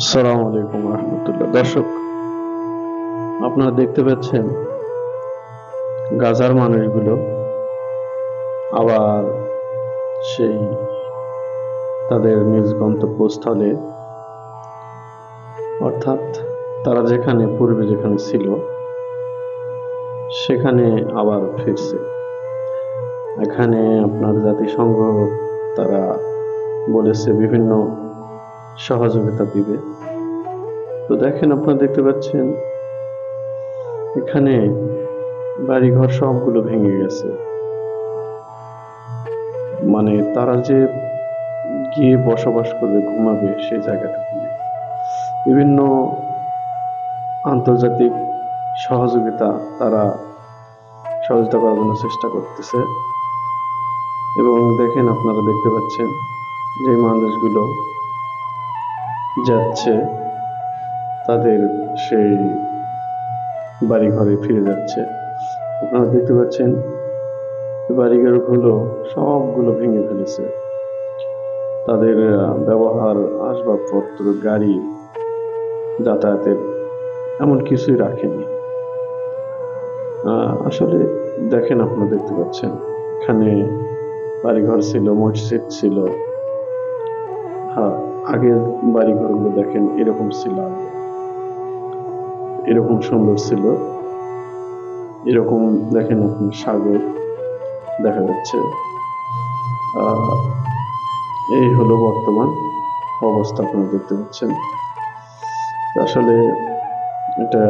আসসালামু আলাইকুম রহমতুল্লাহ। দর্শক, আপনারা দেখতে পাচ্ছেন গাজার মানুষগুলো আবার সেই তাদের নিজ গন্তব্যস্থলে, অর্থাৎ তারা যেখানে পূর্বে যেখানে ছিল, সেখানে আবার ফিরছে। এখানে আপনার জাতিসংঘ, তারা বলেছে বিভিন্ন সহযোগিতা দিবে। তো দেখেন আপনারা দেখতে পাচ্ছেন, এখানে বাড়িঘর সবগুলো ভেঙে গেছে। মানে তারা যে গিয়ে বসবাস করবে, ঘুমাবে সেই জায়গাটুকু নেই। বিভিন্ন আন্তর্জাতিক সহযোগিতা তারা সহযোগিতা করার জন্য চেষ্টা করতেছে। এবং দেখেন আপনারা দেখতে পাচ্ছেন যে মানুষগুলো যাচ্ছে, তাদের সেই বাড়ি ঘরে ফিরে যাচ্ছে। আপনারা দেখতে পাচ্ছেন বাড়িঘরগুলো সবগুলো ভেঙে ফেলেছে। তাদের ব্যবহার, আসবাবপত্র, গাড়ি যাতায়াতের এমন কিছুই রাখেনি। আসলে দেখেন আপনারা দেখতে পাচ্ছেন, এখানে বাড়িঘর ছিল, মসজিদ ছিল। হ্যাঁ আগের বাড়িঘরগুলো দেখেন, এরকম ছিল। এরকম সুন্দর ছিল। এরকম দেখেন আপনি সাগর দেখা যাচ্ছে। এই হলো বর্তমান অবস্থা আপনারা দেখতে পাচ্ছেন। আসলে এটা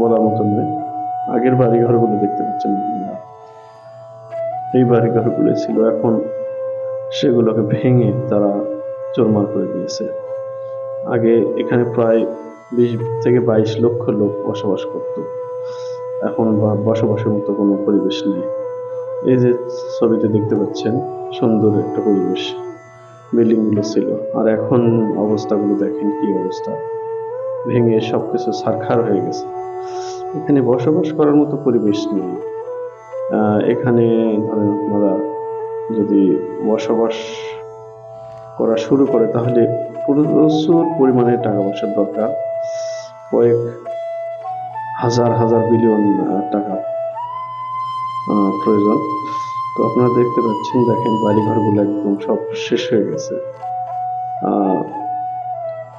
বলার মতো নয়। আগের বাড়িঘরগুলো দেখতে পাচ্ছেন। এই বাড়িঘরগুলো ছিল। এখন সেগুলোকে ভেঙে তারা চুরমার করে দিয়েছে। আগে এখানে প্রায় বিশ থেকে বাইশ লক্ষ লোক বসবাস করত। এখন বসবাসের মতো কোনো পরিবেশ নেই। এই যে ছবিতে দেখতে পাচ্ছেন, সুন্দর একটা পরিবেশ। বিল্ডিংগুলো ছিল। আর এখন অবস্থাগুলো দেখেন কি অবস্থা। ভেঙে সবকিছু সারখার হয়ে গেছে। এখানে বসবাস করার মতো পরিবেশ নেই। এখানে ধরেন আপনারা যদি বসবাস করা শুরু করে, তাহলে প্রচুর পরিমাণে টাকা পয়সার দরকার। কয়েক হাজার হাজার বিলিয়ন টাকা প্রয়োজন। তো আপনারা দেখতে পাচ্ছেন, দেখেন বাড়িঘরগুলো একদম সব শেষ হয়ে গেছে।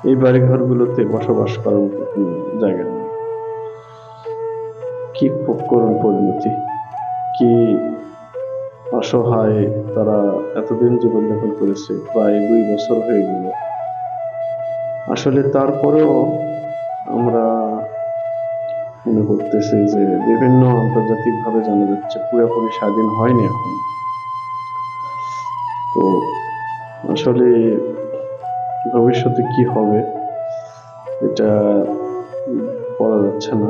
এই বাড়িঘরগুলোতে বসবাস করার মতো কোনো জায়গা নেই। কি করুণ পরিণতি? কি অসহায় তারা এতদিন জীবনযাপন করেছে, প্রায় দুই বছর হয়ে গেল। আসলে তারপরেও আমরা মনে করতেছি যে বিভিন্ন আন্তর্জাতিক ভাবে জানা যাচ্ছে পুরোপুরি স্বাধীন হয়নি এখন। তো আসলে ভবিষ্যতে কি হবে, এটা বলা যাচ্ছে না।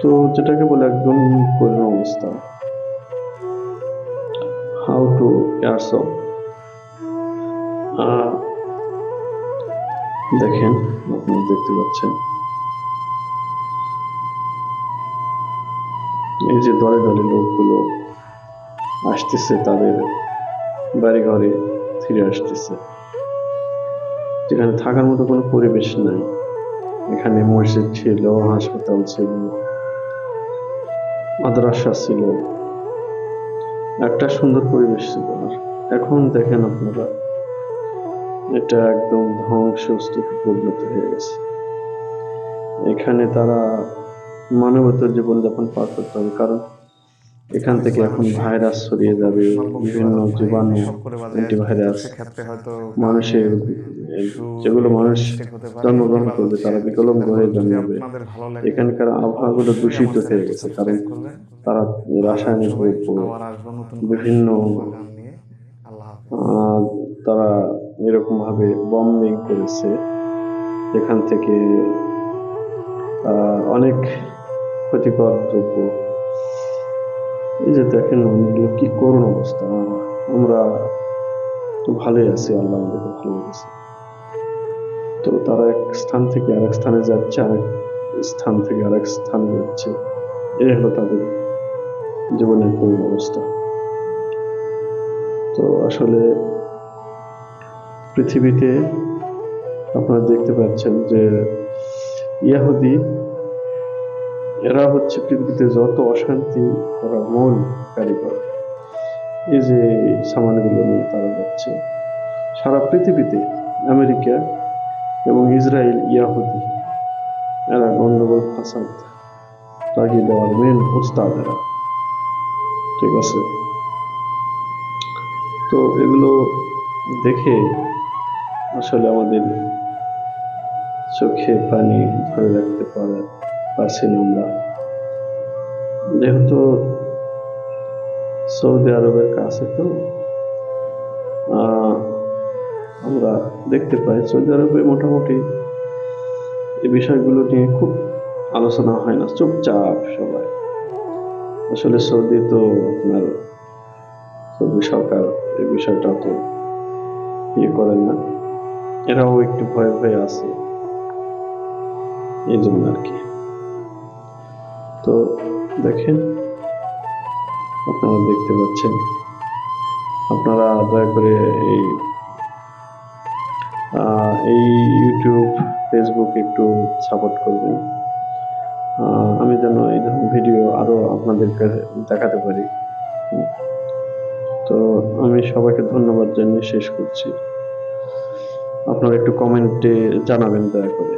তো যেটাকে বলে একদম করুণ অবস্থা। হাউ টু এয়ারসপ দেখেন, আপনারা দেখতে পাচ্ছেন। এই যে দলে দলে লোকগুলো আসতেছে, তাদের বাড়ি ঘরে ফিরে আসতেছে। যেখানে থাকার মতো কোনো পরিবেশ নাই। এখানে মসজিদ ছিল, হাসপাতাল ছিল, মাদ্রাসা ছিল। একটা সুন্দর পরিবেশ ছিল আর এখন দেখেন আপনারা, এটা একদম ধ্বংসস্তূপে পরিণত হয়ে গেছে। এখানে তারা মানবতার জীবনযাপন পার করতে হবে, কারণ এখান থেকে এখন ভাইরাস ছড়িয়ে যাবে, বিভিন্ন জীবাণু অ্যান্টিভাইরাস মানুষের, যেগুলো মানুষ জন্মগ্রহণ করবে, তারা বিকলঙ্গ হয়ে জন্মাবে। এখানকার আবহাওয়াগুলো দূষিত হয়ে গেছে, কারণ তারা রাসায়নিক দ্রব্য, বিভিন্ন তারা এরকম ভাবে বম্বিং করেছে। এখান থেকে অনেক ক্ষতিকর দ্রব্য। এই যে দেখেন এগুলো কি করুণ অবস্থা। আমরা তো ভালোই আছি, আল্লাহ আমাদেরকে ভালো রেখেছে তো তারা এক স্থান থেকে আরেক স্থানে যাচ্ছে, আরেক স্থান থেকে আরেক স্থানে যাচ্ছে। এই হলো তাদের জীবনের করুণ অবস্থা। তো আসলে পৃথিবীতে আপনারা দেখতে পাচ্ছেন যে ইয়াহুদি এরা হচ্ছে পৃথিবীতে যত অশান্তি করা মূল কারিগর এই যে সামানগুলো নিয়ে তারা যাচ্ছে। সারা পৃথিবীতে আমেরিকা এবং ইসরায়েল, ইয়াহুদি, এরা গন্ডগোল ফাসাদ লাগিয়ে দেওয়ার মেন উস্তাদ এরা। ঠিক আছে? তো এগুলো দেখে আসলে আমাদের চোখে পানি ধরে রাখতে পারে। পারছি না আমরা। যেহেতু সৌদি আরবের কাছে তো আমরা দেখতে পাই সৌদি আরবে মোটামুটি এই বিষয়গুলো নিয়ে খুব আলোচনা হয় না, চুপচাপ সবাই। আসলে সৌদি তো আপনার, সৌদি সরকার এই বিষয়টা তো ইয়ে করেন না। এরাও একটু ভয়ে ভয়ে আছে। এই জন্য আর কি। তো দেখেন, আপনারা দেখতে পাচ্ছেন। আপনারা দয়া করে এই এই ইউটিউব ফেসবুক একটু সাপোর্ট করবেন। আমি যেন এই ধরনের ভিডিও আরও আপনাদের কাছে দেখাতে পারি। তো আমি সবাইকে ধন্যবাদ জানিয়ে শেষ করছি। আপনারা একটু কমেন্টে জানাবেন দয়া করে।